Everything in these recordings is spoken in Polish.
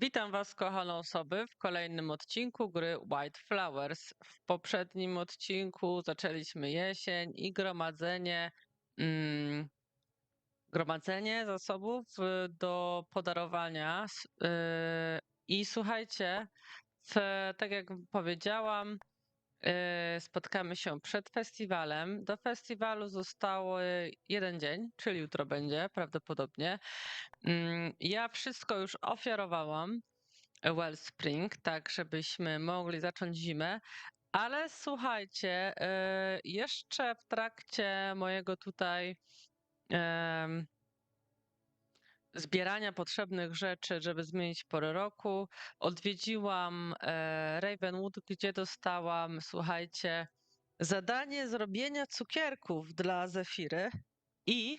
Witam Was, kochane osoby, w kolejnym odcinku gry White Flowers. W poprzednim odcinku zaczęliśmy jesień i gromadzenie, mm, gromadzenie zasobów y, do podarowania. Y, I słuchajcie, w, tak jak powiedziałam, spotkamy się przed festiwalem. Do festiwalu zostały jeden dzień, czyli jutro będzie prawdopodobnie. Mm, Ja wszystko już ofiarowałam Wellspring, tak żebyśmy mogli zacząć zimę. Ale słuchajcie, y, jeszcze w trakcie mojego tutaj zbierania potrzebnych rzeczy, żeby zmienić porę roku, odwiedziłam e, Ravenwood, gdzie dostałam, słuchajcie, zadanie zrobienia cukierków dla Zefiry i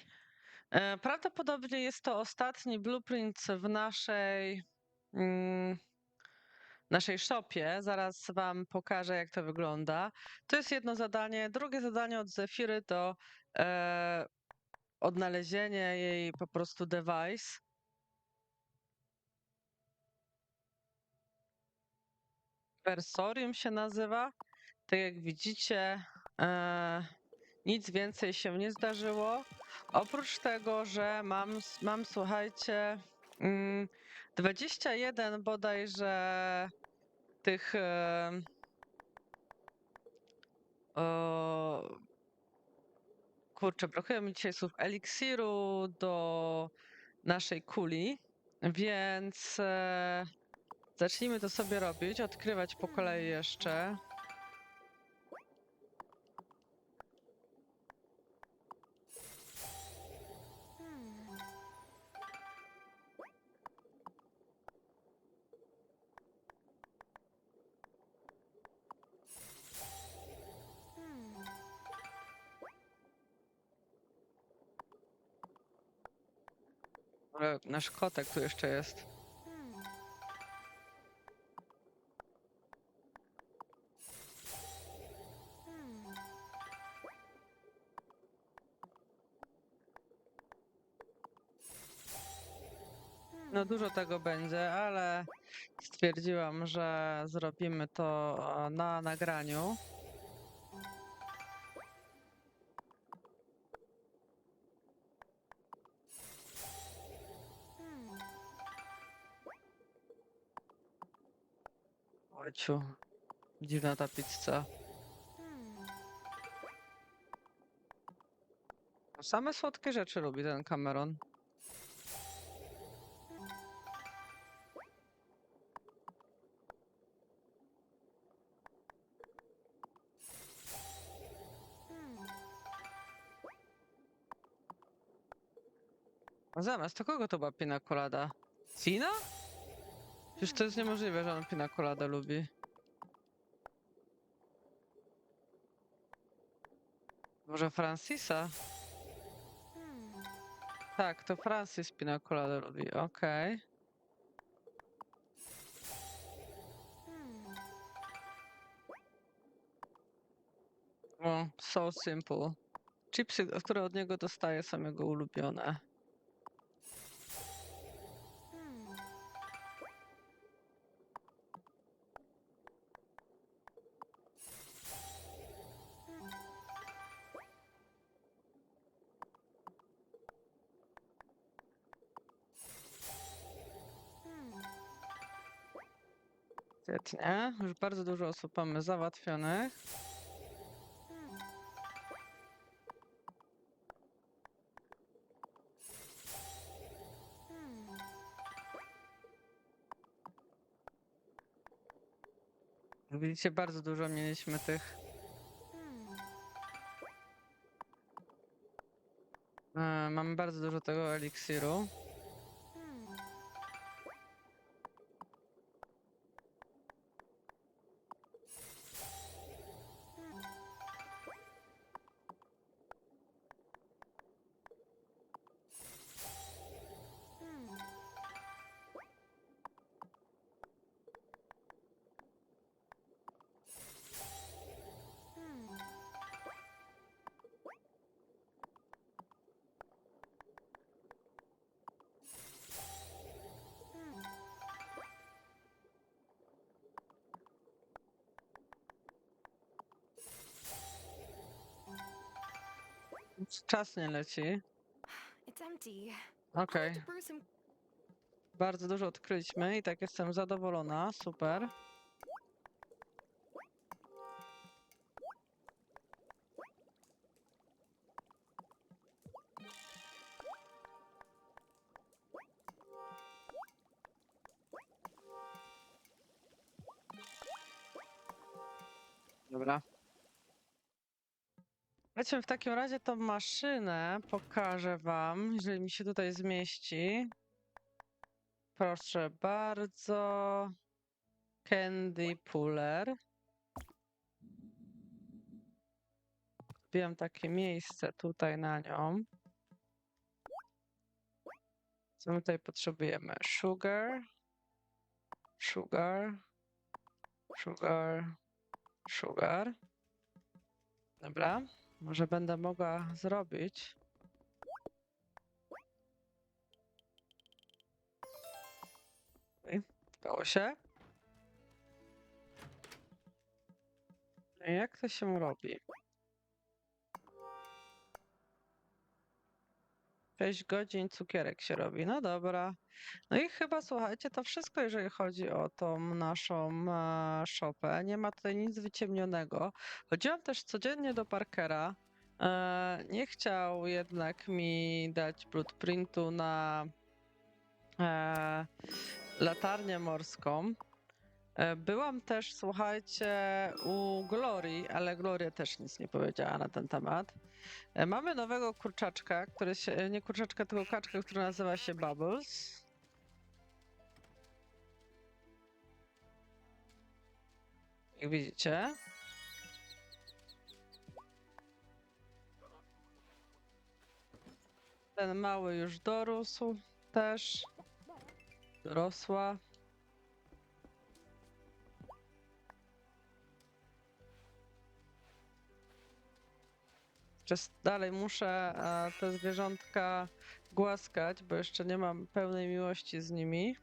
E, Prawdopodobnie jest to ostatni blueprint w naszej mm, naszej shopie. Zaraz wam pokażę, jak to wygląda. To jest jedno zadanie. Drugie zadanie od Zefiry to e, odnalezienie jej po prostu device. Versorium się nazywa. Tak jak widzicie, e, nic więcej się nie zdarzyło. Oprócz tego, że mam, mam słuchajcie, mm, 21 bodajże tych e, kurczę, brakuje mi dzisiaj słów eliksiru do naszej kuli, więc e, zacznijmy to sobie robić, odkrywać po kolei jeszcze. Ale Nasz kotek tu jeszcze jest. No dużo tego będzie, ale stwierdziłam, że zrobimy to e, na nagraniu. Ojciu, dziwna ta pizza. Same słodkie rzeczy lubi ten Cameron. A zamiast to kogo to była pina colada? Sina? Przecież to jest niemożliwe, że on pina colada lubi. Może Francisa? Tak, to Francis pina colada lubi, okej. O, so simple. Chipsy, które od niego dostaję, są jego ulubione. Świetnie, już bardzo dużo osób mamy załatwionych. Widzicie, bardzo dużo mieliśmy tych. E, mamy bardzo dużo tego eliksiru. Czas nie leci. It's empty. Okej, I'll have to brew some bardzo dużo odkryliśmy i tak jestem zadowolona, super. Dobra. Słuchajcie, w takim razie tą maszynę pokażę wam, jeżeli mi się tutaj zmieści. Proszę bardzo. Candy Puller. Wiem takie miejsce tutaj na nią. Co my tutaj potrzebujemy? Sugar. Sugar. Sugar. Sugar. Dobra. Może będę mogła zrobić. Udało się. Jak to się robi? 6 godzin cukierek się robi. No dobra. No i chyba słuchajcie, to wszystko, jeżeli chodzi o tą naszą e, shopę. Nie ma tutaj nic wyciemnionego. Chodziłam też codziennie do Parkera. E, nie chciał jednak mi dać blueprintu na e, latarnię morską. Byłam też, słuchajcie, u Glorii, ale Gloria też nic nie powiedziała na ten temat. Mamy nowego kurczaczka, który się, nie kurczaczka, tylko kaczkę, który nazywa się Bubbles. Jak widzicie. Ten mały już dorósł też. Dorosła. Jeszcze dalej muszę te zwierzątka głaskać, bo jeszcze nie mam pełnej miłości z nimi.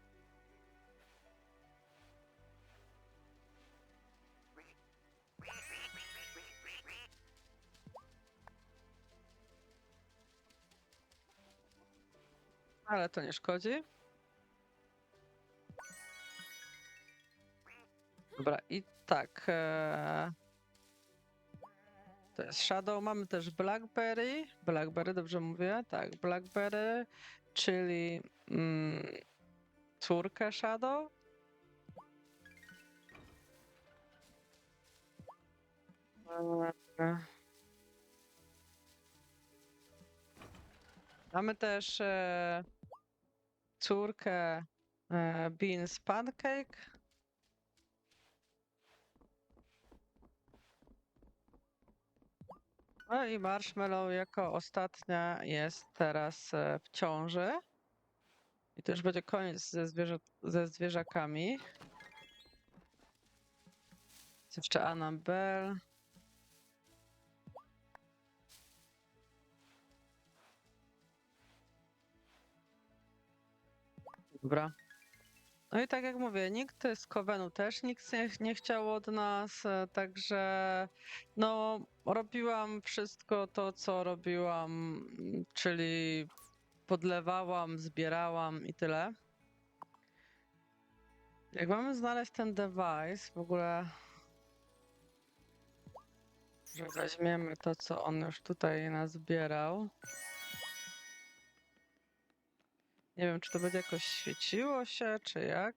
Ale to nie szkodzi. Dobra, i tak. E... To jest Shadow. Mamy też Blackberry. Blackberry, dobrze mówię? Tak, Blackberry, czyli mm, córkę Shadow. E, Mamy też e, córkę e, Beans Pancake. No i Marshmallow jako ostatnia jest teraz e, w ciąży. I to już będzie koniec ze, zwierzę ze zwierzakami. Jest jeszcze Annabelle. Dobra. No i tak jak mówię, nikt z Covenu też nikt nie, nie chciał od nas, e, także no robiłam wszystko to, co robiłam, czyli podlewałam, zbierałam i tyle. Jak mamy znaleźć ten device, w ogóle, że weźmiemy to, co on już tutaj nazbierał. Nie wiem, czy to będzie jakoś świeciło się, czy jak?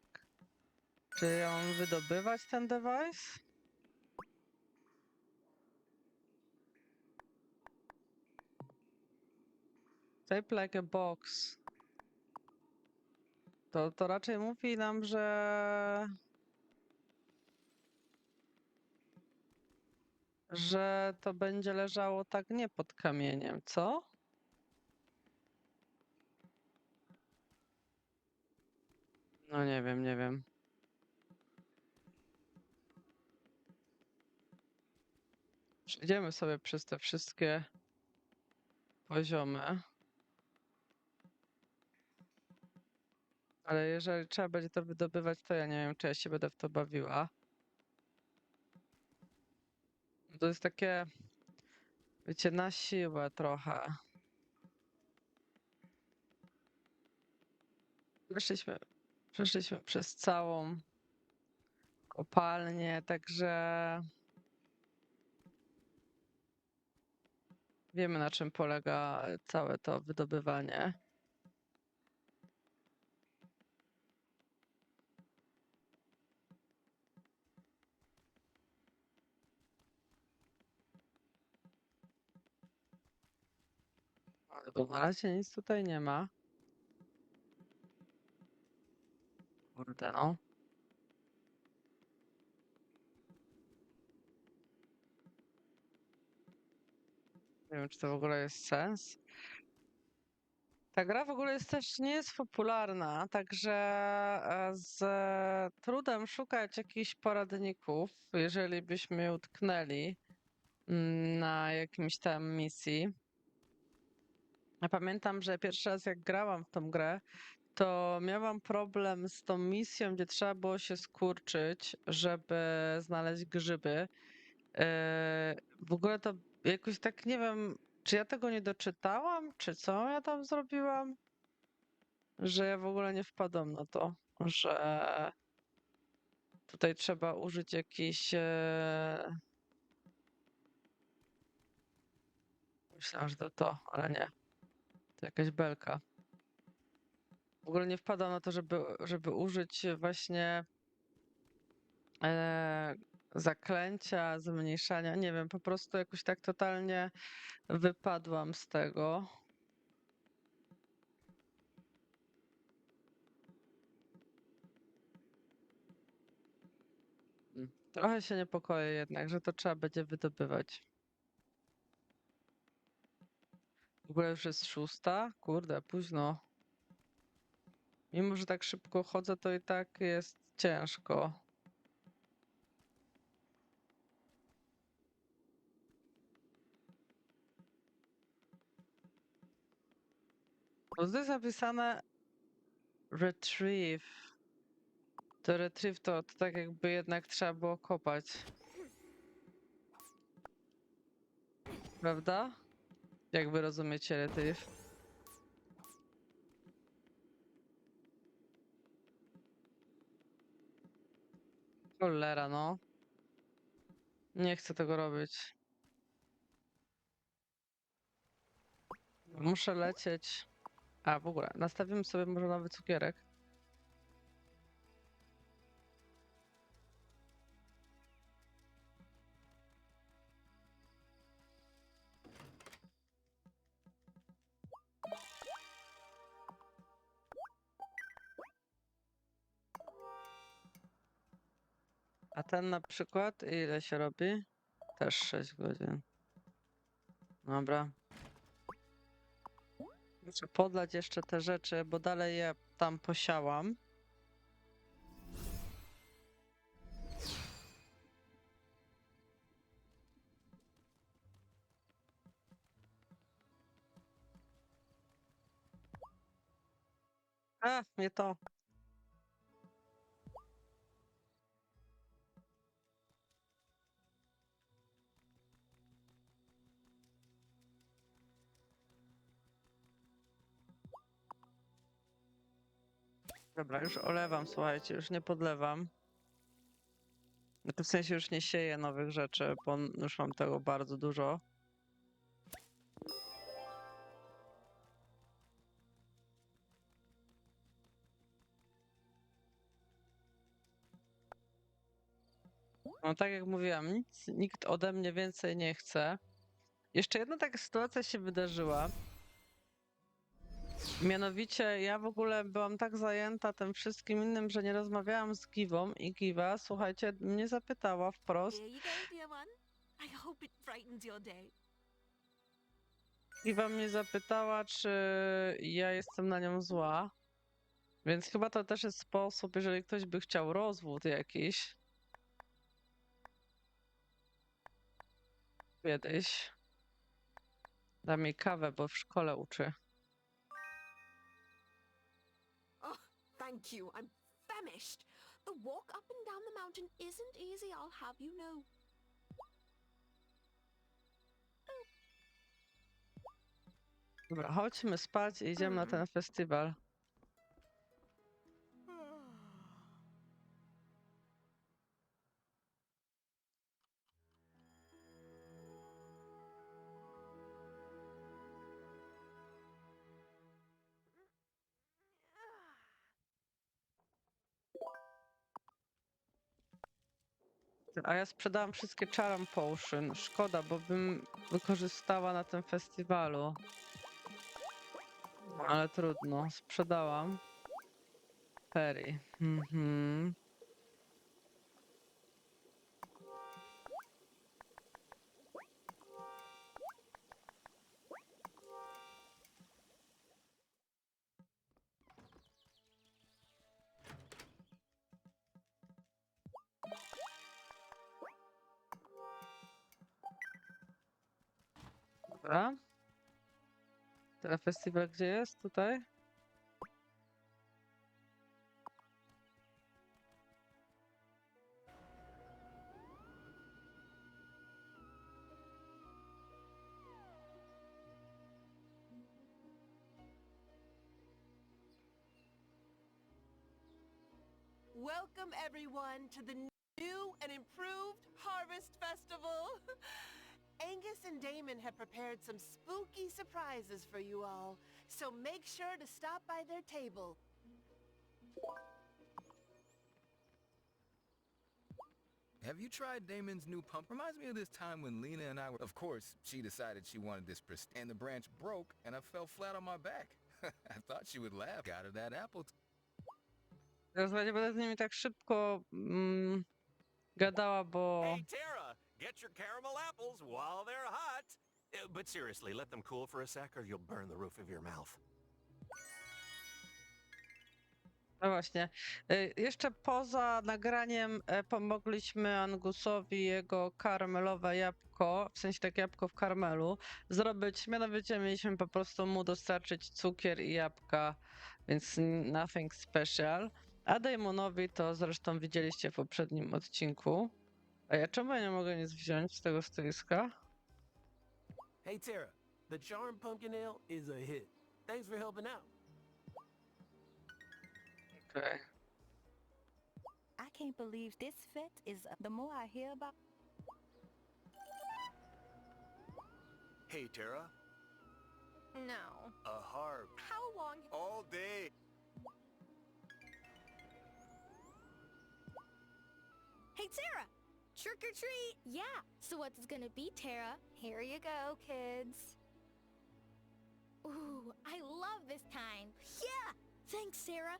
Czy ja mam wydobywać ten device? Tape like a box. To, to raczej mówi nam, że... Że to będzie leżało tak nie pod kamieniem, co? No nie wiem, nie wiem. Przejdziemy sobie przez te wszystkie poziomy. Ale jeżeli trzeba będzie to wydobywać, to ja nie wiem, czy ja się będę w to bawiła. To jest takie, Wiecie, na siłę trochę. Przeszliśmy, przeszliśmy przez całą kopalnię, także wiemy na czym polega całe to wydobywanie. Ale na razie nic tutaj nie ma. Kurde no. Nie wiem, czy to w ogóle jest sens. Ta gra w ogóle jest też nie jest popularna, także e, z trudem szukać jakichś poradników, jeżeli byśmy utknęli mm, na jakimś tam misji. Ja pamiętam, że pierwszy raz jak grałam w tą grę, to miałam problem z tą misją, gdzie trzeba było się skurczyć, żeby znaleźć grzyby. Yy, W ogóle to jakoś tak nie wiem, czy ja tego nie doczytałam, czy co ja tam zrobiłam, że ja w ogóle nie wpadłam na to, że tutaj trzeba użyć jakiś. e, Myślałam, że to to, ale nie. To jakaś belka. W ogóle nie wpadłam na to, żeby, żeby użyć właśnie e, zaklęcia, zmniejszania. Nie wiem, po prostu jakoś tak totalnie wypadłam z tego. Trochę się niepokoję jednak, że to trzeba będzie wydobywać. W ogóle już jest szósta? Kurde, późno. Mimo, że tak szybko chodzę, to i tak jest ciężko. Bo tu jest napisane retrieve. To retrieve to, to tak jakby jednak trzeba było kopać. Prawda? Jak wy rozumiecie retrieve? Cholera, no. Nie chcę tego robić. Muszę lecieć. A, w ogóle, nastawimy sobie może nowy cukierek. A ten na przykład, ile się robi? Też 6 godzin. Dobra. Muszę podlać jeszcze te rzeczy, bo dalej je tam posiałam. A, nie to. Dobra, już olewam, słuchajcie, już nie podlewam. Znaczy w sensie już nie sieję nowych rzeczy, bo już mam tego bardzo dużo. No tak jak mówiłam, nic, nikt ode mnie więcej nie chce. Jeszcze jedna taka sytuacja się wydarzyła. Mianowicie ja w ogóle byłam tak zajęta tym wszystkim innym, że nie rozmawiałam z Giwą i Giwa, słuchajcie, mnie zapytała wprost. Giwa mnie zapytała, czy ja jestem na nią zła. Więc chyba to też jest sposób, jeżeli ktoś by chciał rozwód jakiś. Kiedyś. Da mi kawę, bo w szkole uczy. Thank you. I'm famished. The walk up and down the mountain isn't easy, I'll have you know. Dobra, chodźmy spać i idziemy na mm. ten festiwal. A ja sprzedałam wszystkie Charm Potion. Szkoda, bo bym wykorzystała na tym festiwalu. Ale trudno, sprzedałam. Perry. Mhm. Dobra. Teraz festiwal gdzie jest? Tutaj? Welcome, everyone, to the new and improved Harvest Festival. Angus and Damon have prepared some spooky surprises for you all, so make sure to stop by their table. Have you tried Damon's new pump? Reminds me of this time when Lena and I were... Of course, she decided she wanted this prist- and the branch broke, and I fell flat on my back. I thought she would laugh out of that apple. T- Teraz nie będę z nimi tak szybko mm, gadała, bo... Hey, Tara, get your caramel apples while they're hot. Uh, But seriously, let them cool for a sec or you'll burn the roof of your mouth. No właśnie. Y, Jeszcze poza nagraniem e, pomogliśmy Angusowi jego karmelowe jabłko, w sensie takie jabłko w karmelu, zrobić. Mianowicie mieliśmy po prostu mu dostarczyć cukier i jabłka, więc nothing special. A Damonowi to zresztą widzieliście w poprzednim odcinku. A ja czemu ja nie mogę nic wziąć z tego stoiska? Hey, Tara, the Charm Pumpkin Ale is a hit. Thanks for helping out. Okej. I can't believe this fit is the more I hear about Hey, Tara, No. a harp. How long? All day. Hey, Tara! Trick or treat! Yeah, so what's it gonna be, Tara? Here you go, kids. Ooh, I love this time. Yeah! Thanks, Sarah.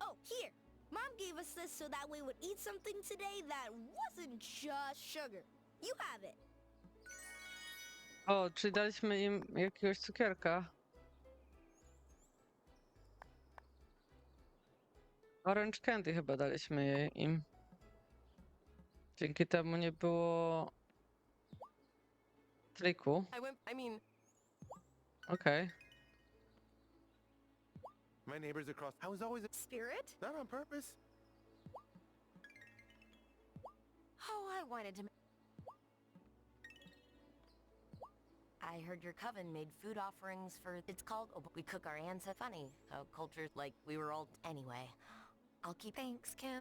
Oh, here. Mom gave us this so that we would eat something today that wasn't just sugar. You have it. O, czyli daliśmy im jakiegoś cukierka. Orange candy chyba daliśmy im. Dzięki temu nie było triku. I went, I mean, Okej. My neighbors across. I was always a Spirit? not on purpose. Oh, I wanted to. I heard your coven made food offerings for. It's called. Oh, we cook our ancestors. Funny how cultures like we were all. Anyway, I'll keep. Thanks, Kim.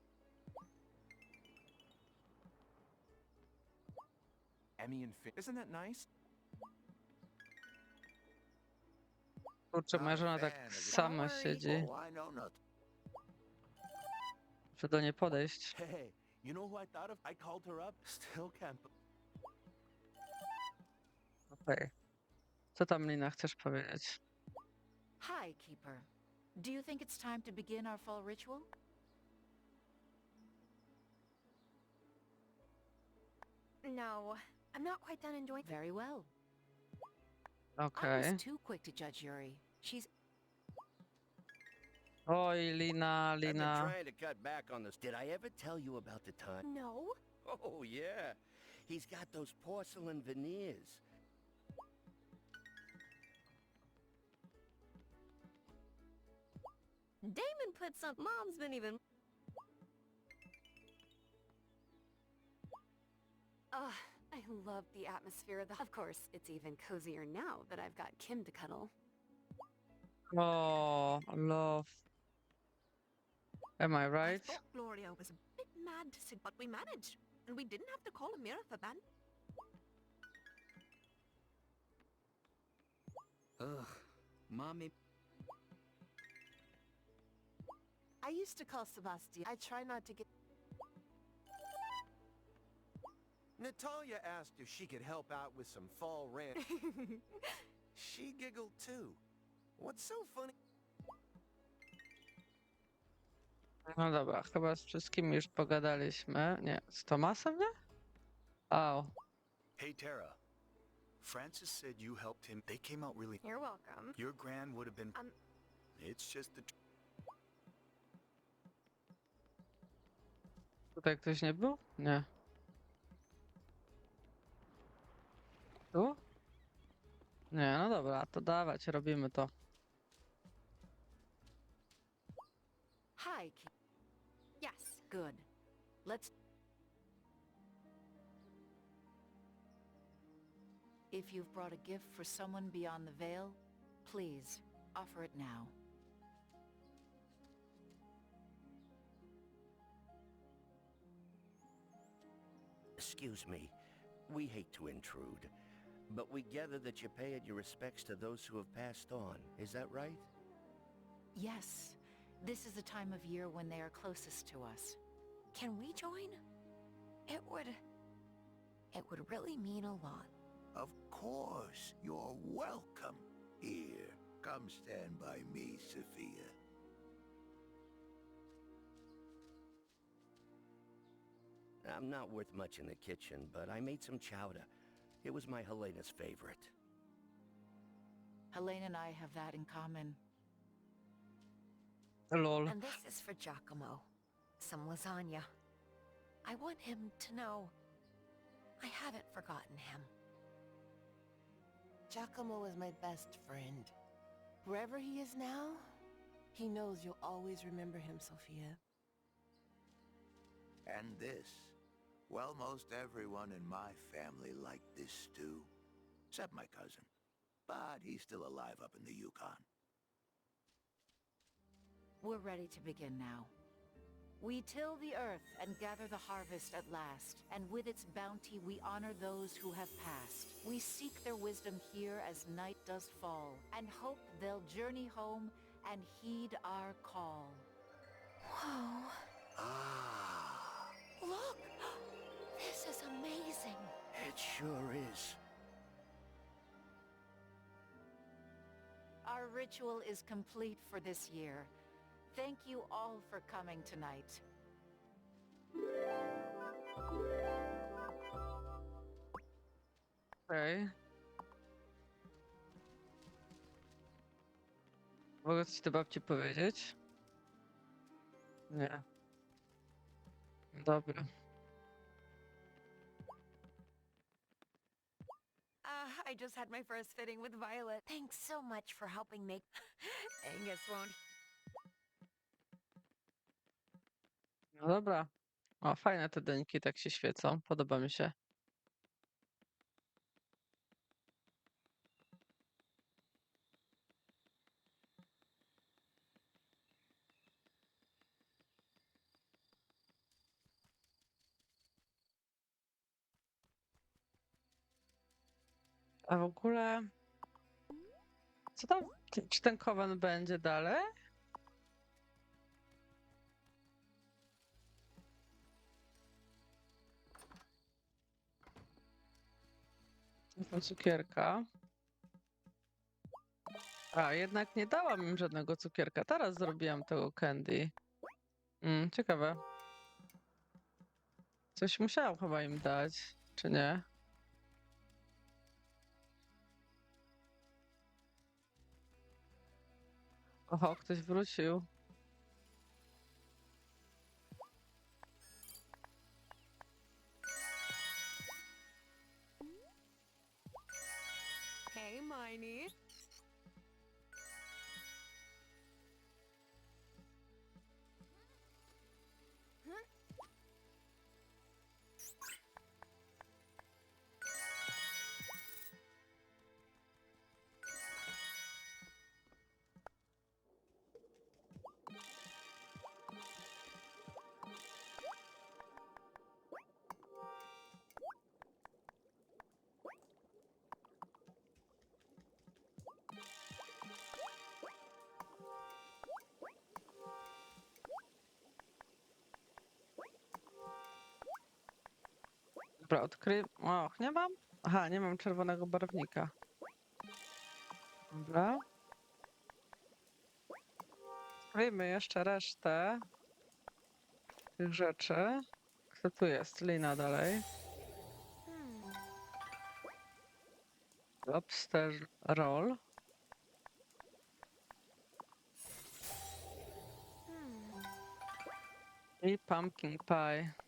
Emmy and Finn. Isn't that nice? Kurczę, moja żona tak sama siedzi, Oh, I know że do niej podejść. Hey, you know who I thought of? I called her up. Still can't. b- Okej. Co tam, Lina, chcesz powiedzieć? Hi, Keeper. Do you think it's time to begin our fall ritual? No. I'm not quite done enjoying. Very well. Okay. I Okej. was too quick to judge Yuri. She's Oj, Lina, I've been Lina. trying to cut back on this. Did I ever tell you about the time? No. Oh, yeah. He's got those porcelain veneers. Damon put some. Mom's been even. Ugh, I love the atmosphere of the... Of course, it's even cozier now that I've got Kim to cuddle. Oh, love. Am I I right? thought Gloria was a bit mad to sit, but we managed. And we didn't have to call Amira for ban. Ugh, mommy. I used to call Sebastian. I try not to get... Natalia asked if she could help out with some fall rent. she giggled too. What's so funny? No dobra, chyba z wszystkimi już pogadaliśmy. Nie, z Tomasem, nie? O, Hey, Tara. Francis said you helped him. They came out really... You're welcome. Your gran would have been... Um- It's just the... tr- tutaj ktoś nie był? Nie. Tu? Nie, no dobra, to dawać, robimy to. Hi, Keeper. Yes. Good. Let's... If you've brought a gift for someone beyond the veil, please, offer it now. Excuse me. We hate to intrude, but we gather that you paid your respects to those who have passed on. Is that right? Yes, this is the time of year when they are closest to us. Can we join? It would... It would really mean a lot. Of course, you're welcome. Here, come stand by me, Sophia. I'm not worth much in the kitchen, but I made some chowder. It was my Helena's favorite. Helena and I have that in common. Lol. And this is for Giacomo. Some lasagna. I want him to know I haven't forgotten him. Giacomo is my best friend. Wherever he is now, he knows you'll always remember him, Sophia. And this? Well, most everyone in my family liked this stew. Except my cousin. But he's still alive up in the Yukon. We're ready to begin now. We till the earth and gather the harvest at last, and with its bounty we honor those who have passed. We seek their wisdom here as night does fall, and hope they'll journey home and heed our call. Whoa. Ah, Look! This is amazing. It sure is. Our ritual is complete for this year. Thank you all for coming tonight. Okej. Mogę coś do babci powiedzieć? Nie. Dobra. I just had my first fitting with Violet. Thanks so much for helping make... Angus won't... No dobra. O, fajne te dynki, tak się świecą. Podoba mi się. A w ogóle... Co tam? Czy- ten kowan będzie dalej? Cukierka. A, jednak nie dałam im żadnego cukierka. Teraz zrobiłam tego candy. Mm, ciekawe. Coś musiałam chyba im dać, czy nie? Oho, ktoś wrócił. Hey, Miney. Dobra, odkryj... Och, nie mam? Aha, nie mam czerwonego barwnika. Dobra. Odkryjmy jeszcze resztę tych rzeczy. Kto tu jest? Lina dalej. Lobster roll. I pumpkin pie.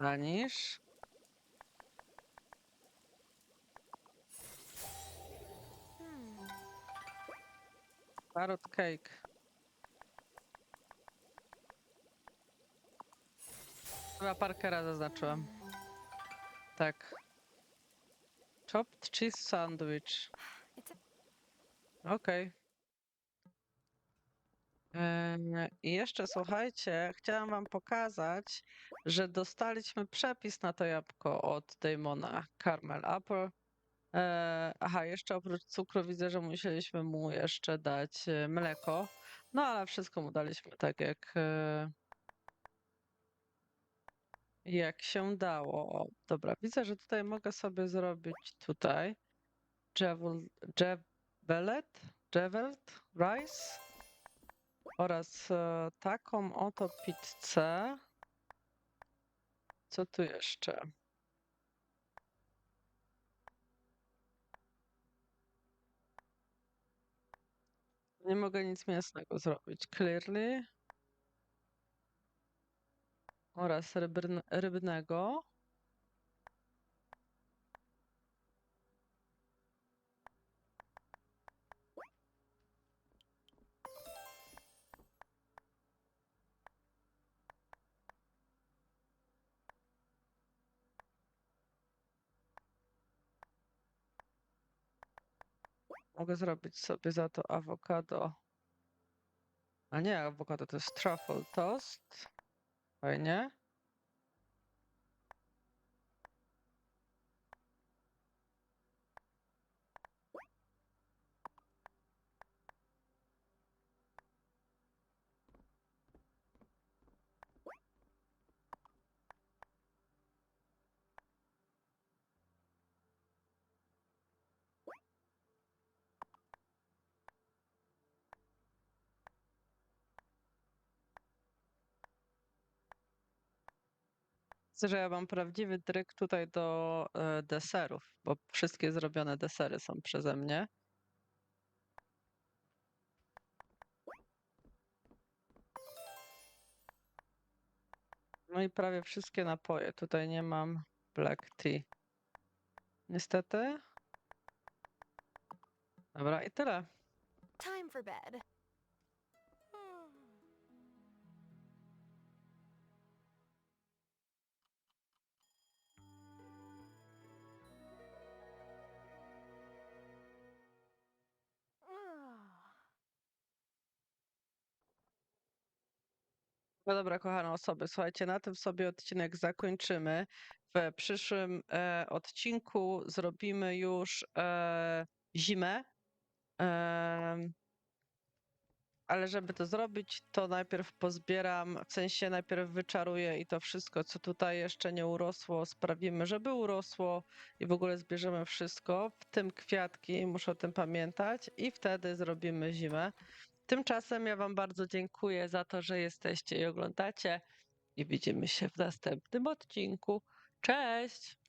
Vanish. Carrot cake. Chyba Parkera zaznaczyłem. Tak. Chopped cheese sandwich. Okej. Em, I jeszcze słuchajcie, chciałam wam pokazać, że dostaliśmy przepis na to jabłko od Damona Caramel Apple. E, aha, jeszcze oprócz cukru widzę, że musieliśmy mu jeszcze dać e, mleko. No ale wszystko mu daliśmy tak jak, e, jak się dało. Dobra, widzę, że tutaj mogę sobie zrobić tutaj javel, javelet, javelt rice oraz e, taką oto pizzę. Co tu jeszcze? Nie mogę nic mięsnego zrobić. Clearly. Oraz rybrn- rybnego. Mogę zrobić sobie za to awokado. A nie, awokado to jest truffle toast. Fajnie. Że ja mam prawdziwy dryk tutaj do e, deserów, bo wszystkie zrobione desery są przeze mnie. No i prawie wszystkie napoje. Tutaj nie mam black tea. Niestety. Dobra, i tyle. Time for bed. No dobra, kochane osoby, słuchajcie, na tym sobie odcinek zakończymy. W przyszłym e, odcinku zrobimy już e, zimę. Em, ale żeby to zrobić, to najpierw pozbieram, w sensie najpierw wyczaruję i to wszystko, co tutaj jeszcze nie urosło, sprawimy, żeby urosło i w ogóle zbierzemy wszystko, w tym kwiatki, muszę o tym pamiętać i wtedy zrobimy zimę. Tymczasem ja Wam bardzo dziękuję za to, że jesteście i oglądacie i widzimy się w następnym odcinku. Cześć!